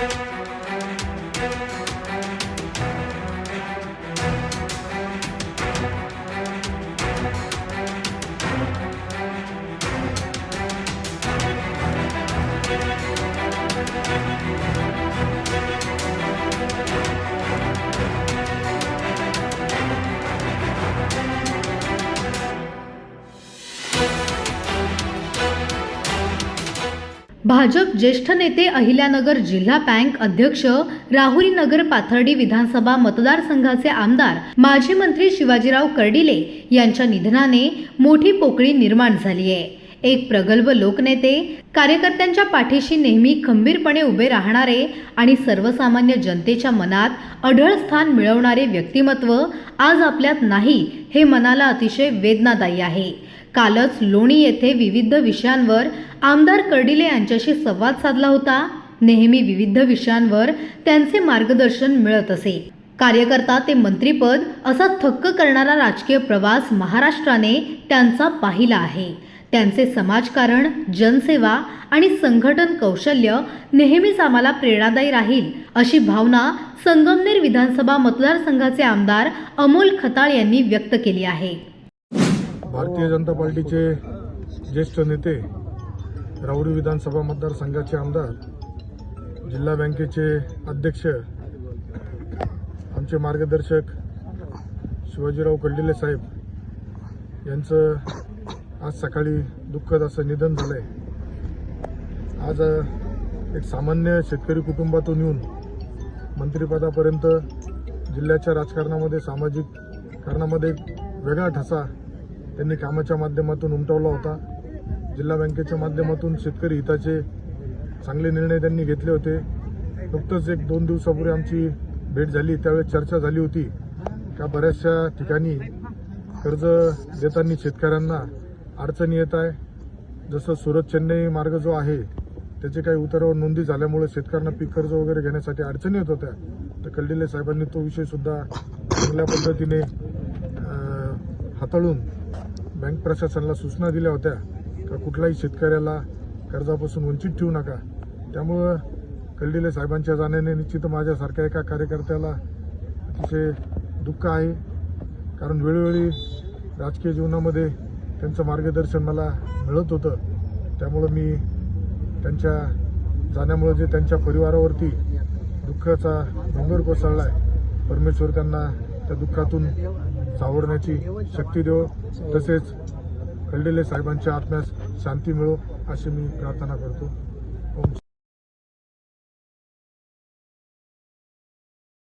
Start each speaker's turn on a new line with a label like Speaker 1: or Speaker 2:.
Speaker 1: Müzik Bhajap ज्येष्ठ नेते अहिल्यानगर जिल्हा बँक अध्यक्ष राहुरी नगर पाथर्डी विधानसभा मतदारसंघाचे आमदार माजी मंत्री शिवाजीराव कर्डिले यांच्या निधनाने मोठी पोकळी निर्माण झाली आहे. एक प्रगल्भ लोकनेते कार्यकर्त्यांच्या पाठीशी नेहमी खंबीरपणे उभे राहणारे आणि सर्वसामान्य जनतेच्या मनात अढळ स्थान मिळवणारे व्यक्तिमत्व आज आपल्यात नाही हे मनाला अतिशय वेदनादायी आहे. कालच लोणी येथे विविध विषयांवर आमदार कर्डिले यांच्याशी संवाद साधला होता. नेहमी विविध विषयांवर त्यांचे मार्गदर्शन मिळत असे. कार्यकर्ता ते मंत्रीपद असा थक्क करणारा राजकीय प्रवास महाराष्ट्राने त्यांचा पाहिला आहे. त्यांचे समाजकारण जनसेवा आणि संघटन कौशल्य नेहमीच आम्हाला प्रेरणादायी राहील अशी भावना संगमनेर विधानसभा मतदारसंघाचे आमदार अमोल खताळ यांनी व्यक्त केली आहे.
Speaker 2: भारतीय जनता पार्टीचे ज्येष्ठ नेते राऊरी विधानसभा मतदारसंघाचे आमदार जिल्हा बँकेचे अध्यक्ष आमचे मार्गदर्शक शिवाजीराव कल्डिले साहेब यांचं आज सकाळी दुःखद असं निधन झालंय. आज एक सामान्य शेतकरी कुटुंबातून येऊन मंत्रिपदापर्यंत जिल्ह्याच्या राजकारणामध्ये सामाजिक कारणामध्ये एक वेगळा ठसा त्यांनी कामाच्या माध्यमातून उमटवला होता. जिल्हा बँकेच्या माध्यमातून शेतकरी हिताचे चांगले निर्णय त्यांनी घेतले होते. नुकतंच एक दोन दिवसापूर्वी आमची भेट झाली. त्यावेळेस चर्चा झाली होती का बऱ्याचशा ठिकाणी कर्ज देताना शेतकऱ्यांना अडचणी येत आहे. जसं सुरत चेन्नई मार्ग जो आहे त्याचे काही उतारावर नोंदी झाल्यामुळे शेतकऱ्यांना पीक कर्ज वगैरे घेण्यासाठी अडचणी येत होत्या. तर कल्डिले साहेबांनी तो विषय सुद्धा चांगल्या पद्धतीने हाताळून बँक प्रशासनाला सूचना दिल्या होत्या का कुठलाही शेतकऱ्याला कर्जापासून वंचित ठेवू नका. त्यामुळं कल्डिले साहेबांच्या जाण्याने निश्चित माझ्यासारख्या एका कार्यकर्त्याला अतिशय दुःख आहे. कारण वेळोवेळी राजकीय जीवनामध्ये त्यांचं मार्गदर्शन मला मिळत होतं. त्यामुळं मी त्यांच्या जाण्यामुळे जे त्यांच्या परिवारावरती दुःखाचा डोंगर कोसळला आहे परमेश्वर त्यांना त्या दुःखातून सावरण्याची शक्ती देव. तसेच कल्डिले साहेबांच्या आत्म्यास शांती मिळो अशी मी प्रार्थना करतो.